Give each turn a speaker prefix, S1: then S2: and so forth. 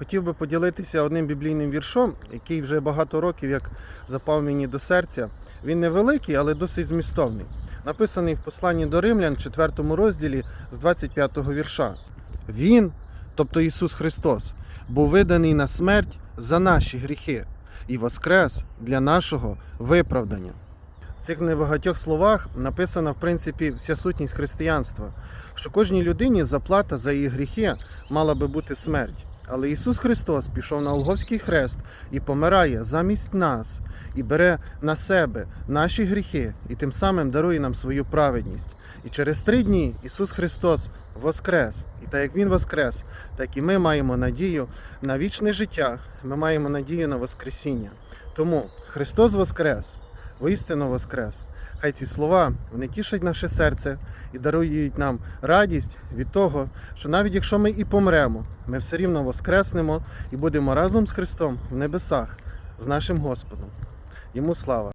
S1: Хотів би поділитися одним біблійним віршом, який вже багато років як запав мені до серця. Він невеликий, але досить змістовний. Написаний в посланні до Римлян, 4 розділі з 25 вірша. Він, тобто Ісус Христос, був виданий на смерть за наші гріхи і воскрес для нашого виправдання. В цих небагатьох словах написана, в принципі, вся сутність християнства, що кожній людині заплата за її гріхи мала би бути смерть. Але Ісус Христос пішов на Олговський хрест і помирає замість нас, і бере на себе наші гріхи, і тим самим дарує нам свою праведність. І через три дні Ісус Христос воскрес. І так як Він воскрес, так і ми маємо надію на вічне життя, ми маємо надію на Воскресіння. Тому Христос Воскрес, воістину Воскрес. Хай ці слова вони тішать наше серце і дарують нам радість від того, що навіть якщо ми і помремо, ми все рівно воскреснемо і будемо разом з Христом в небесах з нашим Господом. Йому слава!